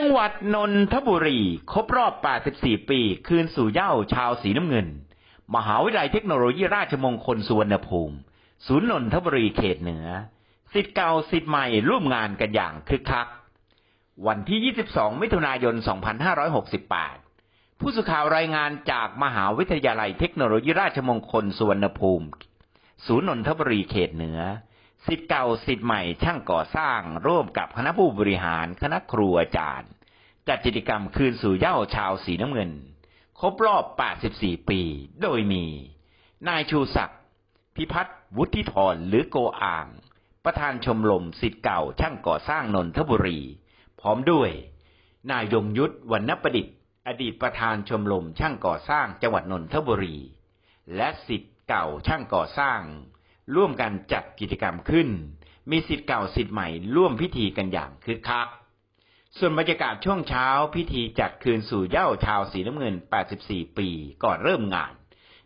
งหวัดนนทบุรี ครบรอบ 84 ปี คืนสู่เย้าชาวสีน้ำเงิน มหาวิทยาลัยเทคโนโลยีราชมงคลสุวรรณภูมิ ศูนย์นนทบุรีเขตเหนือสิทธิ์เก่าสิทธิ์ใหม่ร่วมงานกันอย่างคึกคัก วันที่ 22 มิถุนายน 2568 ผู้สื่อข่าวรายงานจากมหาวิทยาลัยเทคโนโลยีราชมงคลสุวรรณภูมิ ศูนย์นนทบุรีเขตเหนือสิทธิ์เก่าสิทธิ์ใหม่ช่างก่อสร้างร่วมกับคณะผู้บริหารคณะครูอาจารย์ จัดกิจกรรมคืนสู่เย้าชาวสีน้ำเงิน ครบรอบ 84 ปี โดยมี นายชูศักดิ์พิพัฒน์วุฒิธรหรือโกอ่าง ประธานชมรมสิทธิ์เก่าช่างก่อสร้างนนทบุรี พร้อมด้วย นายยงยุทธวรรณประดิษฐ์ อดีตประธานชมรมช่างก่อสร้างจังหวัดนนทบุรี และสิทธิ์เก่าช่างก่อสร้าง ร่วมกันจัดกิจกรรมขึ้น มีสิทธิ์เก่าสิทธิ์ใหม่ร่วมพิธีกันอย่างคึกคัก ส่วนบรรยากาศช่วงเช้าพิธีจัดคืนสู่เย้าชาวสีน้ำเงิน 84 ปีก่อนเริ่มงาน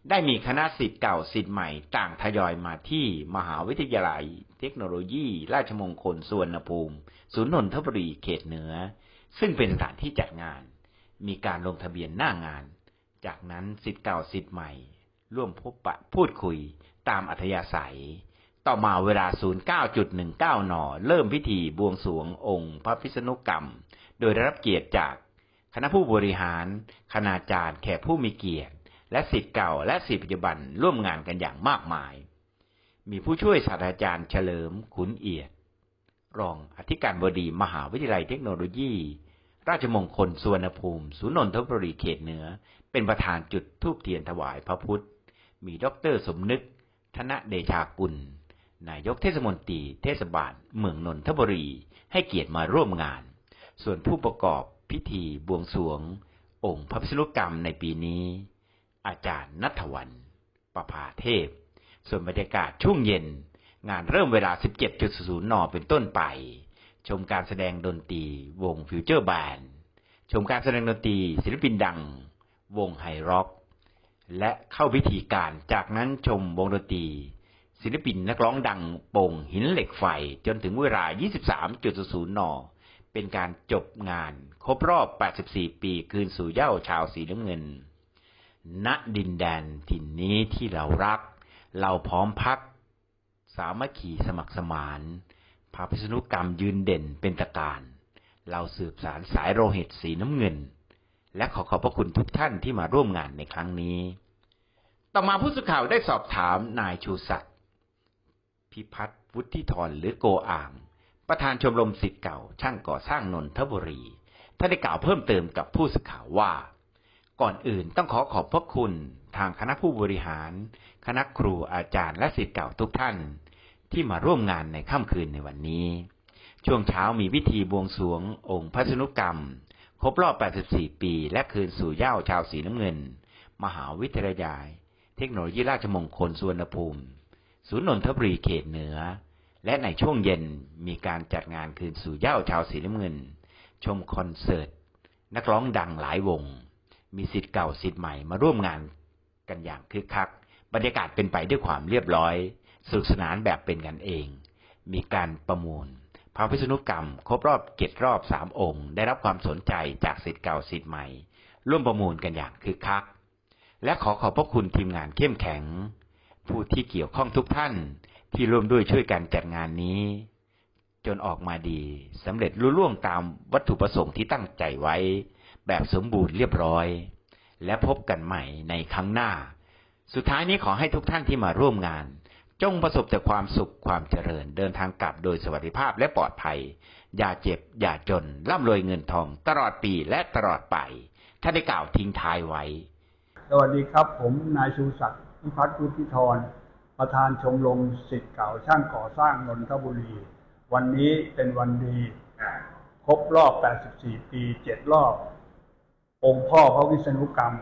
ได้มีคณะสิทธิ์เก่าสิทธิ์ใหม่ต่างทยอยมาที่มหาวิทยาลัย เทคโนโลยี ราชมงคลสุวรรณภูมิ ศูนย์นนทบุรีเขตเหนือ ซึ่งเป็นสถานที่จัดงาน มีการลงทะเบียนหน้างาน จากนั้นสิทธิ์เก่าสิทธิ์ใหม่ ร่วมพบปะพูดคุยตามอัธยาศัย ต่อมาเวลา 09.19 น เริ่มพิธีบวงสวงองค์พระพิษณุกรรม โดยได้รับเกียรติจากคณะผู้บริหาร คณาจารย์ แขกผู้มีเกียรติ และสิทธิ์เก่า และสิทธิปัจจุบันร่วมงานกันอย่างมากมาย มีผู้ช่วยศาสตราจารย์เฉลิมขุนเอียด รองอธิการบดีมหาวิทยาลัยเทคโนโลยี ราชมงคลสุวรรณภูมิศูนย์นนทบุรีเขตเหนือ เป็นประธานจุดธูปเทียนถวายพระพุทธ มีดรสมนึก ธนเดชากุล นายกเทศมนตรีเทศบาล เมืองนนทบุรี ให้เกียรติมาร่วมงาน ส่วนผู้ประกอบพิธีบวงสรวง องค์พระพิษุกรรมในปีนี้ อาจารย์นัทวันประภาเทพ ส่วนบรรยากาศช่วงเย็น งานเริ่มเวลา 17.00น เป็นต้นไป ชมการแสดงดนตรีวงฟิวเจอร์แบนด์ชมการแสดงดนตรีศิลปินดัง วงไฮร็อก และเข้าพิธีการจากนั้นชมวงดนตรี ศิลปินนักร้องดังโป่งหินเหล็กไฟจนถึงเวลา 23.00 น เป็นการจบงาน ครบรอบ 84 ปีคืนสู่เย้าชาวสีน้ำเงิน ณ ดินแดนถิ่นนี้ที่เรารัก เราพร้อมพัก สามัคคีสมัครสมานพระพิษณุกรรมยืนเด่นเป็นตะการ เราสืบสารสายโลหิตสีน้ำเงิน และขอขอบพระคุณทุกท่านที่มาร่วมงานในครั้งนี้ ต่อมาผู้สื่อข่าวได้สอบถามนายชูศักดิ พิพัฒน์วุฒิธรหรือโกอ่างประธานชมรมสิทธิ์เก่า ช่างก่อสร้างนนทบุรีท่านได้กล่าวเพิ่มเติมกับผู้สื่อข่าวว่า ก่อนอื่นต้องขอขอบพระคุณทางคณะผู้บริหาร คณะครูอาจารย์และสิทธิ์เก่าทุกท่าน ที่มาร่วมงานในค่ำคืนในวันนี้ ช่วงเช้ามีพิธีบวงสรวงองค์พระสนุกรรม ครบรอบ 84 ปี และคืนสู่เย้าชาวสีน้ำเงิน มหาวิทยาลัยเทคโนโลยีราชมงคลสุวรรณภูมิ ศูนย์นนทบุรีเขตเหนือ และในช่วงเย็นมีการจัดงานคืนสู่เย้าชาวสีน้ำเงิน ชมคอนเสิร์ต นักร้องดังหลายวง มีสิทธิ์เก่าสิทธิ์ใหม่มาร่วมงานกันอย่างคึกคัก บรรยากาศเป็นไปด้วยความเรียบร้อยสนุกสนานแบบเป็นกันเอง มีการประมูล พระพิษณุกรรม ครบรอบเกตรอบสามองค์ ได้รับความสนใจจากสิทธิ์เก่าสิทธิ์ใหม่ ร่วมประมูลกันอย่างคึกคัก และขอขอบพระคุณทีมงานเข้มแข็ง ผู้ที่เกี่ยวข้องทุกท่านที่ร่วมด้วยช่วยกันจัดงานนี้ จนออกมาดีสำเร็จรุ่ล่วงตามวัตถุประสงค์ที่ตั้งใจไว้ แบบสมบูรณ์เรียบร้อย และพบกันใหม่ในครั้งหน้า สุดท้ายนี้ขอให้ทุกท่านที่มาร่วมงาน จงประสบแต่ความสุขความเจริญเดินทางกลับโดยสวัสดิภาพและปลอดภัย อย่าเจ็บ อย่าจน ร่ำรวยเงินทอง ตลอดปีและตลอดไปท่านได้กล่าวทิ้งท้ายไว้ สวัสดีครับ ผมนายชูศักดิ์ พิพัฒน์พุทธิธรประธานชมรมสิทธิ์เก่าช่างก่อสร้างนนทบุรี วันนี้เป็นวันดีครบรอบ 84 ปี 7 รอบ องค์พ่อพระวิษณุกรรม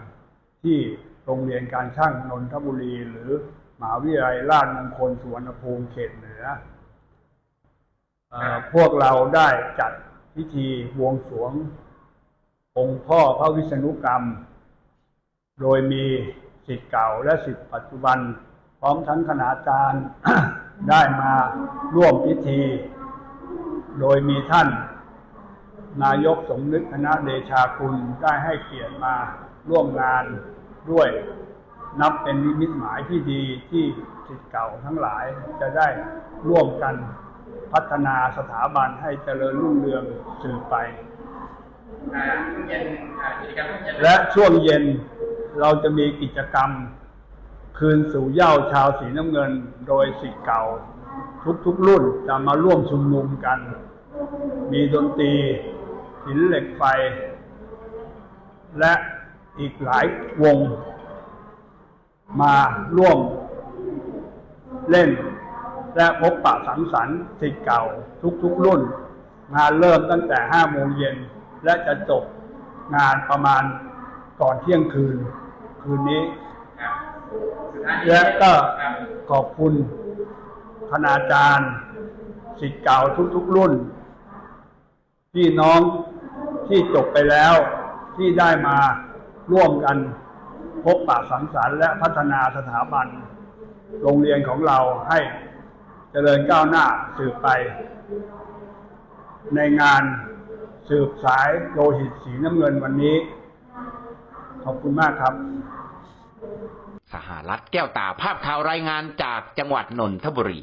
ที่โรงเรียนการช่างนนทบุรี หรือมหาวิทยาลัยราชมงคลสุวรรณภูมิเขตเหนือเออพวกเราได้จัดพิธีบวงสรวง องค์พ่อพระวิษณุกรรม โดยมี สิทธิ์เก่าและสิทธิ์ปัจจุบันพร้อมทั้งคณาจารย์ได้มาร่วมพิธี โดยมีท่าน นายกสมนึกคณะเดชาคุณได้ให้เกียรติมาร่วมงานด้วย นับเป็นนิมิตหมายที่ดีที่สิทธิ์เก่าทั้งหลายจะได้ร่วมกันพัฒนาสถาบันให้เจริญรุ่งเรืองสืบไปอ่าช่วงเย็นอ่ากิจกรรมช่วงเย็นและช่วงเย็น เราจะมีกิจกรรม คืนสู่เย้าชาวสีน้ำเงิน โดยสิทธิ์เก่า ทุกๆรุ่นจะมาร่วมชุมนุมกัน มีดนตรีหินเหล็กไฟ และอีกหลายวง มาร่วมเล่น และพบปะสังสรรค์สิทธิ์เก่า ทุกๆรุ่น งานเริ่มตั้งแต่ห้าโมงเย็นและจะจบงานประมาณก่อนเที่ยงคืน คืนนี้ครับสุดท้ายนี้ และก็ครับขอบคุณคณาจารย์สิทธิ์เก่าทุกๆรุ่น พี่น้องที่จบไปแล้วที่ได้มาร่วมกันพบปะสังสรรค์และพัฒนาสถาบัน โรงเรียนของเราให้เจริญก้าวหน้าสืบไป ในงานสืบสายโลหิตสีน้ำเงินวันนี้ ขอบคุณมากครับ สหรัฐแก้วตาภาพข่าวรายงานจากจังหวัดนนทบุรี